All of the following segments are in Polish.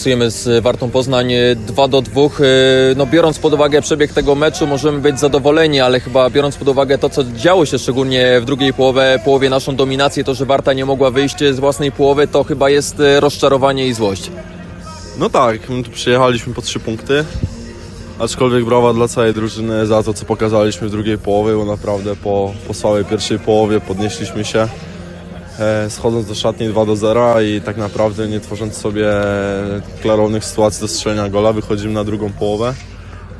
Stosujemy z Wartą Poznań 2 do 2. No, biorąc pod uwagę przebieg tego meczu, możemy być zadowoleni, ale chyba biorąc pod uwagę to, co działo się szczególnie w drugiej połowie, połowie naszą dominację, to, że Warta nie mogła wyjść z własnej połowy, to chyba jest e, rozczarowanie i złość. No tak, my tu przyjechaliśmy po trzy punkty. Aczkolwiek brawa dla całej drużyny za to, co pokazaliśmy w drugiej połowie, bo naprawdę po, po słabej pierwszej połowie podnieśliśmy się, e, schodząc do szatni 2 do 0 i tak naprawdę nie tworząc sobie klarownych sytuacji do strzelenia gola, wychodzimy na drugą połowę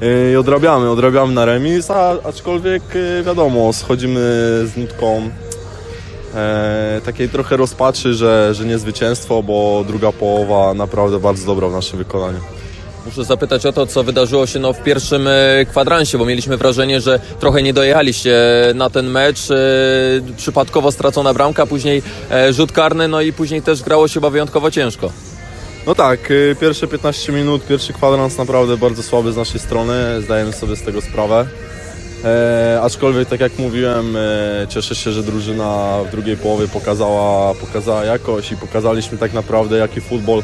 e, i odrabiamy, odrabiamy na remis, a, aczkolwiek e, wiadomo, schodzimy z nutką e, takiej trochę rozpaczy, że, że nie zwycięstwo, bo druga połowa naprawdę bardzo dobra w naszym wykonaniu. Muszę zapytać o to, co wydarzyło się no, w pierwszym e, kwadransie, bo mieliśmy wrażenie, że trochę nie dojechaliście na ten mecz. E, Przypadkowo stracona bramka, później e, rzut karny, no i później też grało się chyba wyjątkowo ciężko. No tak, pierwsze 15 minut, pierwszy kwadrans naprawdę bardzo słaby z naszej strony, zdajemy sobie z tego sprawę. E, aczkolwiek, tak jak mówiłem, e, cieszę się, że drużyna w drugiej połowie pokazała, pokazała jakość i pokazaliśmy tak naprawdę, jaki futbol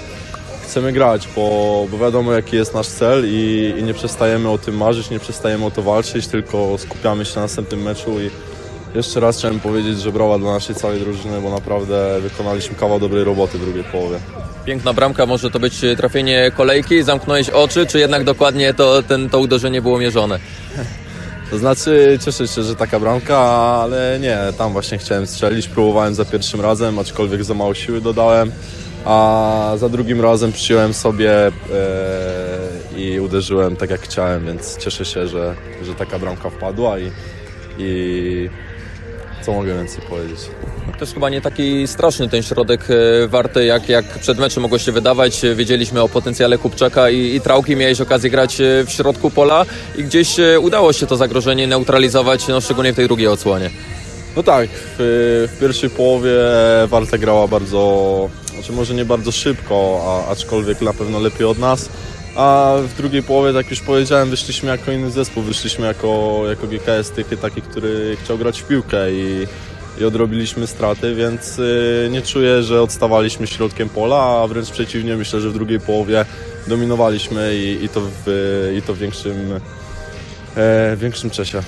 chcemy grać, bo, bo wiadomo, jaki jest nasz cel i, i nie przestajemy o tym marzyć, nie przestajemy o to walczyć, tylko skupiamy się na następnym meczu i jeszcze raz chciałem powiedzieć, że brawa dla naszej całej drużyny, bo naprawdę wykonaliśmy kawał dobrej roboty w drugiej połowie. Piękna bramka, może to być trafienie kolejki, zamknąłeś oczy, czy jednak dokładnie to, ten, to uderzenie było mierzone? To znaczy, cieszę się, że taka bramka, ale nie, tam właśnie chciałem strzelić, próbowałem za pierwszym razem, aczkolwiek za mało siły dodałem, a za drugim razem przyjąłem sobie e, i uderzyłem tak jak chciałem, więc cieszę się, że, że taka bramka wpadła i, i co mogę więcej powiedzieć. Też chyba nie taki straszny ten środek e, warty, jak, jak przed meczem mogło się wydawać. Wiedzieliśmy o potencjale Kupczaka i, i Trałki. Miałeś okazję grać e, w środku pola i gdzieś udało się to zagrożenie neutralizować, no, szczególnie w tej drugiej odsłonie. No tak, w, w pierwszej połowie Warta grała bardzo, znaczy może nie bardzo szybko, a, aczkolwiek na pewno lepiej od nas. A w drugiej połowie, tak już powiedziałem, wyszliśmy jako inny zespół, wyszliśmy jako, jako GKS Tychy, taki, który chciał grać w piłkę i, i odrobiliśmy straty, więc y, nie czuję, że odstawaliśmy środkiem pola, a wręcz przeciwnie, myślę, że w drugiej połowie dominowaliśmy i, i to w, i to w większym, e, w większym czasie.